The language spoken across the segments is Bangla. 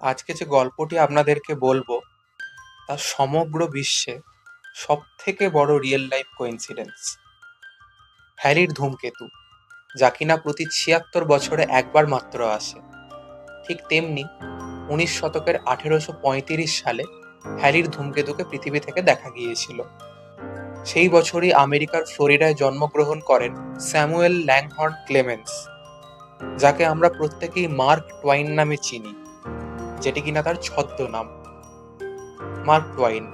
আজকে যে গল্পটি আপনাদেরকে বলব, তা সমগ্র বিশ্বে সব থেকে বড় রিয়েল লাইফ কোইন্সিডেন্স হ্যারির ধূমকেতু, যা কিনা প্রতি ছিয়াত্তর বছরে একবার মাত্র আসে। ঠিক তেমনি উনিশ শতকের আঠেরোশো পঁয়ত্রিশ সালে হ্যারির ধূমকেতুকে পৃথিবী থেকে দেখা গিয়েছিল। সেই বছরই আমেরিকার ফ্লোরিডায় জন্মগ্রহণ করেন স্যামুয়েল ল্যাংহর্ন ক্লেমেন্স, যাকে আমরা প্রত্যেকেই মার্ক টওয়াইন নামে চিনি। যেটি কিনা তার ছদ্মনাম। মার্ক টওয়াইন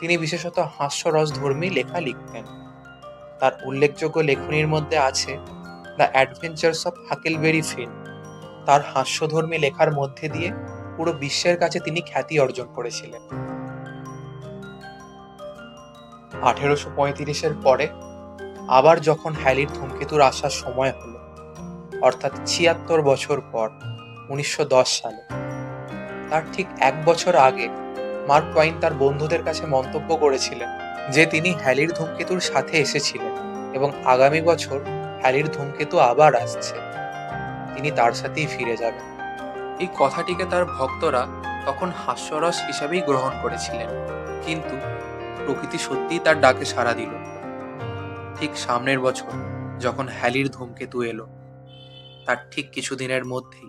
তিনি বিশেষত হাস্যরসধর্মী লেখা লিখতেন। তার উল্লেখযোগ্য লেখনীর মধ্যে আছে, the adventures of Huckleberry Finn তার হাস্যধর্মী লেখার মধ্যে দিয়ে পুরো বিশ্বের কাছে তিনি খ্যাতি অর্জন করেছিলেন। আঠেরোশো পঁয়ত্রিশের পরে আবার যখন হ্যালির ধূমকেতুর আসার সময় হলো, অর্থাৎ ছিয়াত্তর বছর পর, উনিশশো দশ সালে তার ঠিক এক বছর আগে মার্ক টওয়াইন তার বন্ধুদের কাছে মন্তব্য করেছিলেন যে তিনি হ্যালির ধূমকেতুর সাথে এসেছিলেন এবং আগামী বছর হ্যালির ধূমকেতু আবার আসছে। তিনি তার সাথেই ফিরে যাবেন। এই কথাটিকে তার ভক্তরা তখন হাস্যরস হিসাবেই গ্রহণ করেছিলেন। কিন্তু প্রকৃতি সত্যিই তার ডাকে সাড়া দিল। ঠিক সামনের বছর যখন হ্যালির ধূমকেতু এলো, তার ঠিক কিছুদিনের মধ্যেই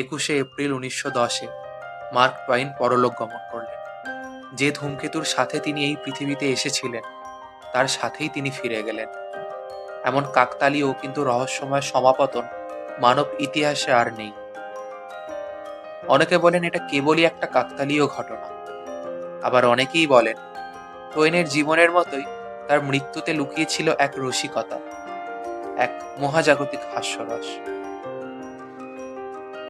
একুশে এপ্রিল উনিশশো দশে মার্ক টওয়াইন পরলোক গমন করলেন। যে ধূমকেতুর সাথে তিনি এই পৃথিবীতে এসেছিলেন, তার সাথেই তিনি ফিরে গেলেন। এমন কাকতালীয় কিন্তু রহস্যময় সমাপতন মানব ইতিহাসে আর নেই। অনেকে বলেন এটা কেবলই একটা কাকতালীয় ঘটনা। আবার অনেকেই বলেন টোয়েনের জীবনের মতোই তার মৃত্যুতে লুকিয়েছিল এক রসিকতা, এক মহাজাগতিক হাস্যরস।